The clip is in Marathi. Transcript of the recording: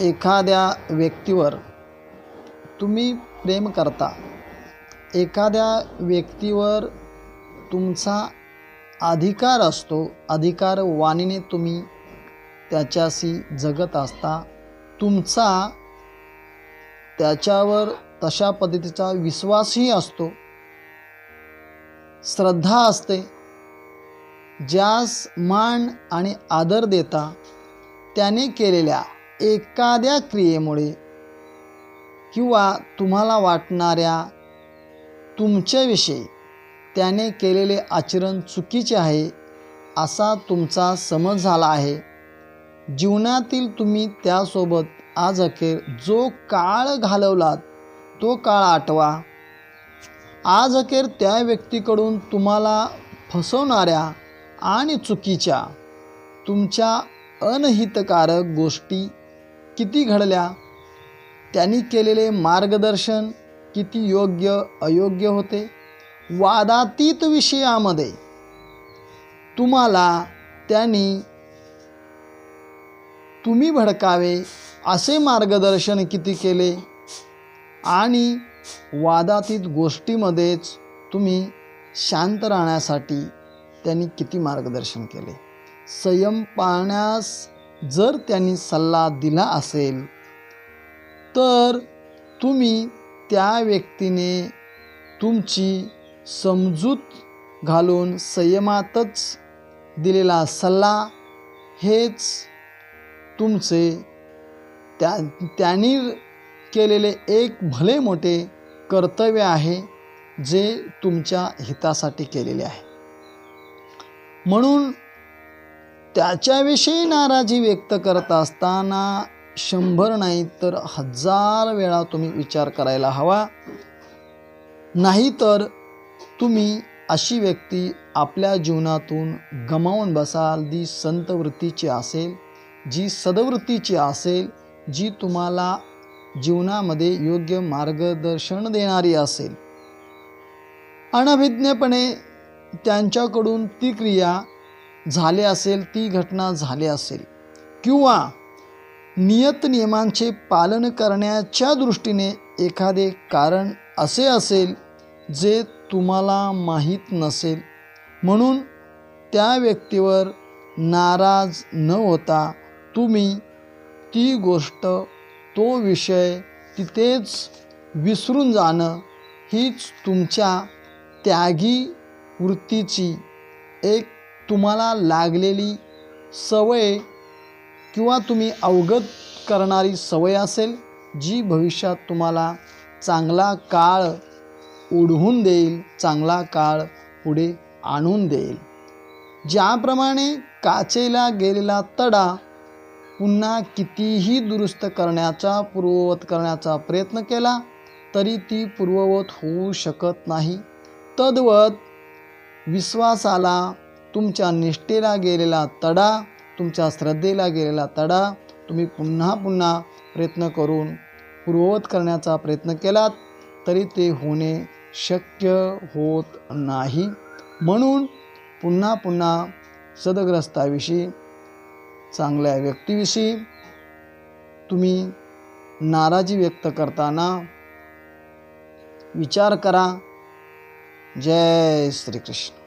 एखाद्या व्यक्तीवर तुम्ही प्रेम करता एखाद्या व्यक्तीवर तुमचा अधिकार असतो अधिकार वाणीने तुम्ही त्याच्याशी जगत असता तुमचा त्याच्यावर तशा पद्धतीचा विश्वासही असतो श्रद्धा असते ज्यास मान आणि आदर देता त्याने केलेल्या एखाद्या क्रियेमुळे किंवा तुम्हाला वाटणाऱ्या तुमच्याविषयी त्याने केलेले आचरण चुकीचे आहे असा तुमचा समज झाला आहे. जीवनातील तुम्ही त्यासोबत आज अखेर जो काळ घालवलात तो काळ आठवा. आज अखेर त्या व्यक्तीकडून तुम्हाला फसवणाऱ्या आणि चुकीच्या तुमच्या अनहितकारक गोष्टी किती घडल्या? त्यांनी केलेले मार्गदर्शन किती योग्य अयोग्य होते? वादातीत विषयामध्ये तुम्हाला त्यांनी तुम्ही भडकावे असे मार्गदर्शन किती केले? आणि वादातीत गोष्टीमध्येच तुम्ही शांत राहण्यासाठी त्यांनी किती मार्गदर्शन केले? संयम पाळण्यास जर त्यांनी सल्ला दिला असेल तर तुम्ही त्या व्यक्तीने तुमची समजूत घालून संयमातच दिलेला सल्ला हेच तुमचे त्या त्यांनी केलेले एक भले मोठे कर्तव्य आहे जे तुमच्या हितासाठी केलेले आहे. म्हणून त्याच्याविषयी नाराजी व्यक्त करत असताना शंभर नाही तर हजार वेळा तुम्ही विचार करायला हवा. नाहीतर तुम्ही अशी व्यक्ती आपल्या जीवनातून गमावून बसाल जी संतवृत्तीची असेल जी सदवृत्तीची असेल जी तुम्हाला जीवनामध्ये योग्य मार्गदर्शन देणारी असेल. अनभिज्ञपणे त्यांच्याकडून ती क्रिया झाले असेल ती घटना झाले असेल. किंवा नियत नियमांचे पालन करण्याच्या दृष्टीने एखादे कारण असे असेल जे तुम्हाला माहीत नसेल. म्हणून त्या व्यक्तीवर नाराज न होता तुम्ही ती गोष्ट तो विषय तिथेच विसरून जाणं हीच तुमच्या त्यागी वृत्तीची एक तुम्हाला लागलेली सवय किंवा तुम्ही अवगत करणारी सवय असेल जी भविष्यात तुम्हाला चांगला काळ ओढवून देईल चांगला काळ पुढे आणून देईल. ज्याप्रमाणे काचेला गेलेला तडा पुन्हा कितीही दुरुस्त करण्याचा पूर्ववत करण्याचा प्रयत्न केला तरी ती पूर्ववत होऊ शकत नाही. तद्वत विश्वासाला तुमच्या निष्ठेला गेलेला तडा तुमच्या श्रद्धेला गेलेला तडा तुम्ही पुन्हा पुन्हा प्रयत्न करून पूर्ववत करण्याचा प्रयत्न केलात तरी ते होणे शक्य होत नाही. म्हणून पुन्हा पुन्हा सदग्रस्ताविषयी चांगल्या व्यक्तीविषयी तुम्ही नाराजी व्यक्त करताना विचार करा. जय श्रीकृष्ण.